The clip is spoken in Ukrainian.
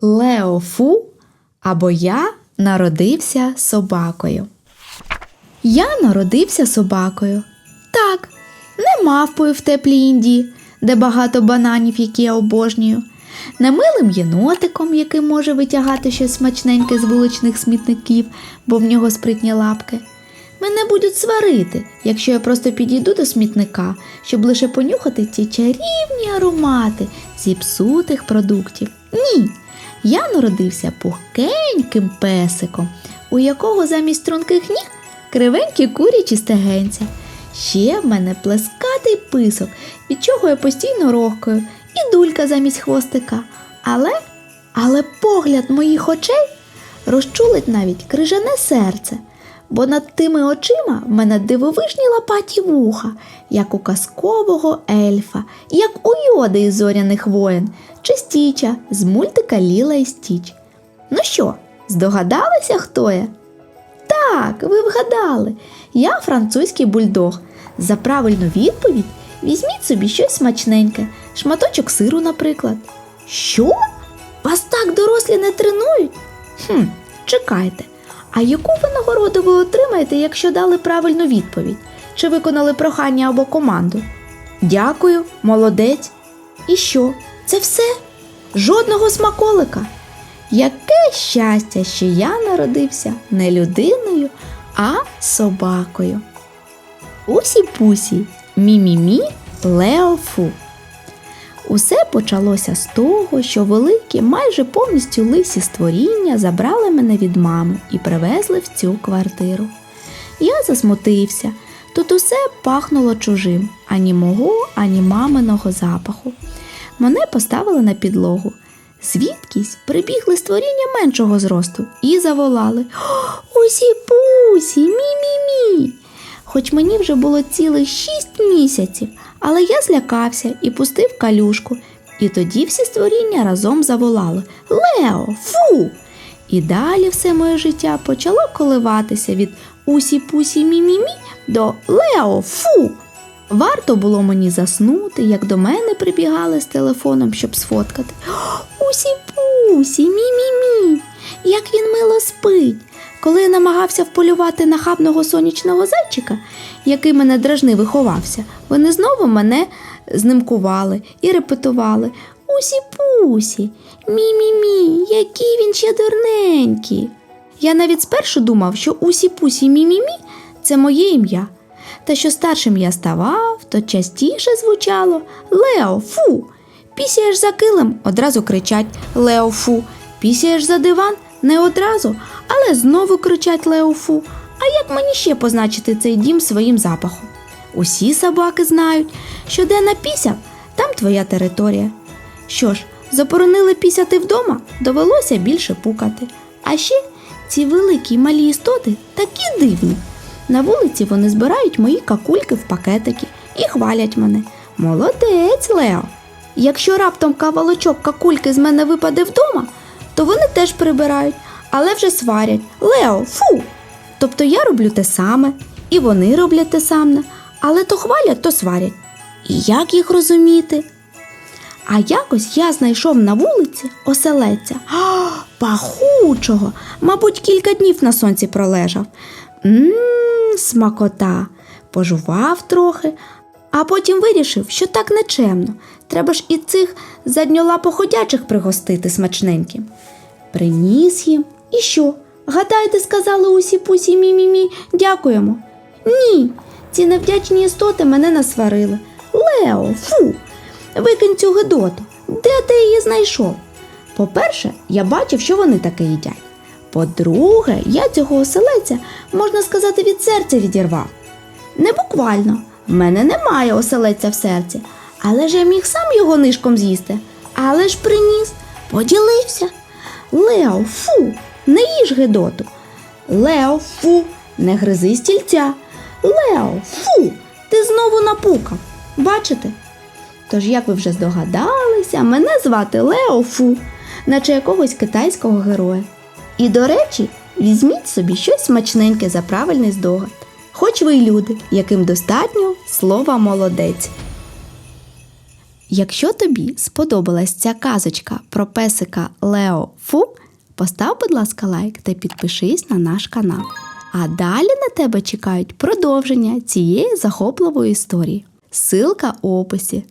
Лео Фу або я народився собакою. Я народився собакою. Так, не мавпою в теплій Індії, де багато бананів, які я обожнюю, не милим єнотиком, який може витягати щось смачненьке з вуличних смітників, бо в нього спритні лапки. Мене будуть сварити, якщо я просто підійду до смітника, щоб лише понюхати ці чарівні аромати зіпсутих продуктів. Ні, я народився пухкеньким песиком, у якого замість струнких ніг кривенькі курячі стегенці. Ще в мене плескатий писок, від чого я постійно рохкаю, і дулька замість хвостика. Але, але погляд моїх очей розчулить навіть крижане серце, бо над тими очима в мене дивовижні лопаті вуха, як у казкового ельфа, як у йоди із зоряних воєн, чи стіча з мультика Ліла і Стіч. Ну що, здогадалися, хто я? Так, ви вгадали. Я французький бульдог. За правильну відповідь візьміть собі щось смачненьке, шматочок сиру, наприклад. Що? Вас так дорослі не тренують? Хм, чекайте. А яку винагороду ви отримаєте, якщо дали правильну відповідь? Чи виконали прохання або команду? Дякую, молодець. І що? Це все? Жодного смаколика. Яке щастя, що я народився не людиною, а собакою. Усі пусі, мі-мі-мі. Усе почалося з того, що великі, майже повністю лисі створіння забрали мене від мами і привезли в цю квартиру. Я засмутився. Тут усе пахнуло чужим, ані мого, ані маминого запаху. Мене поставили на підлогу. Звідкись прибігли створіння меншого зросту і заволали Усі пусі, мі-мі-мі. Хоч мені вже було цілих шість місяців, але я злякався і пустив калюшку. І тоді всі створіння разом заволали Лео, фу! І далі все моє життя почало коливатися від усі-пусі мі-мі-мі до Лео, фу! Варто було мені заснути, як до мене прибігали з телефоном, щоб сфоткати. Усі пусі, мі-мі-мі, як він мило спить. Коли я намагався вполювати нахабного сонячного зайчика, який мене дражнив і ховався, вони знову мене знимкували і репетували. Усі пусі, мі-мі-мі, який він ще дурненький. Я навіть спершу думав, що усі пусі мі-мі-мі це моє ім'я. Та що старшим я ставав, то частіше звучало Лео, фу. Пісяєш за килим, одразу кричать Лео фу. Пісяєш за диван не одразу, але знову кричать Лео фу. А як мені ще позначити цей дім своїм запахом? Усі собаки знають, що де напісяв, там твоя територія. Що ж, заборонили пісяти вдома, довелося більше пукати. А ще ці великі й малі істоти такі дивні. На вулиці вони збирають мої какульки в пакетики і хвалять мене. Молодець, Лео. Якщо раптом кавалочок какульки з мене випаде вдома, то вони теж прибирають, але вже сварять Лео, фу. Тобто я роблю те саме, і вони роблять те саме, але то хвалять, то сварять. І як їх розуміти? А якось я знайшов на вулиці оселеця. А, пахучого, мабуть, кілька днів на сонці пролежав. Мм, смакота. Пожував трохи, а потім вирішив, що так нечемно. Треба ж і цих задньолапоходячих пригостити смачненьким. Приніс їм. І що? Гадаєте, сказали усі пусі мі-мі-мі, дякуємо. Ні, ці невдячні істоти мене насварили. Лео, фу, викинь цю гидоту. Де ти її знайшов? По-перше, я бачив, що вони таке їдять. По-друге, я цього оселеця, можна сказати, від серця відірвав. Не буквально, в мене немає оселеця в серці, але ж я міг сам його нишком з'їсти. Але ж приніс, поділився. Лео, фу, не їж гидоту. Лео, фу, не гризи стільця. Лео, фу, ти знову напукав. Бачите? Тож, як ви вже здогадалися, мене звати Лео Фу, наче якогось китайського героя. І, до речі, візьміть собі щось смачненьке за правильний здогад, хоч ви й люди, яким достатньо слова молодець. Якщо тобі сподобалась ця казочка про песика Лео Фу, постав, будь ласка, лайк та підпишись на наш канал. А далі на тебе чекають продовження цієї захопливої історії. Силка у описі.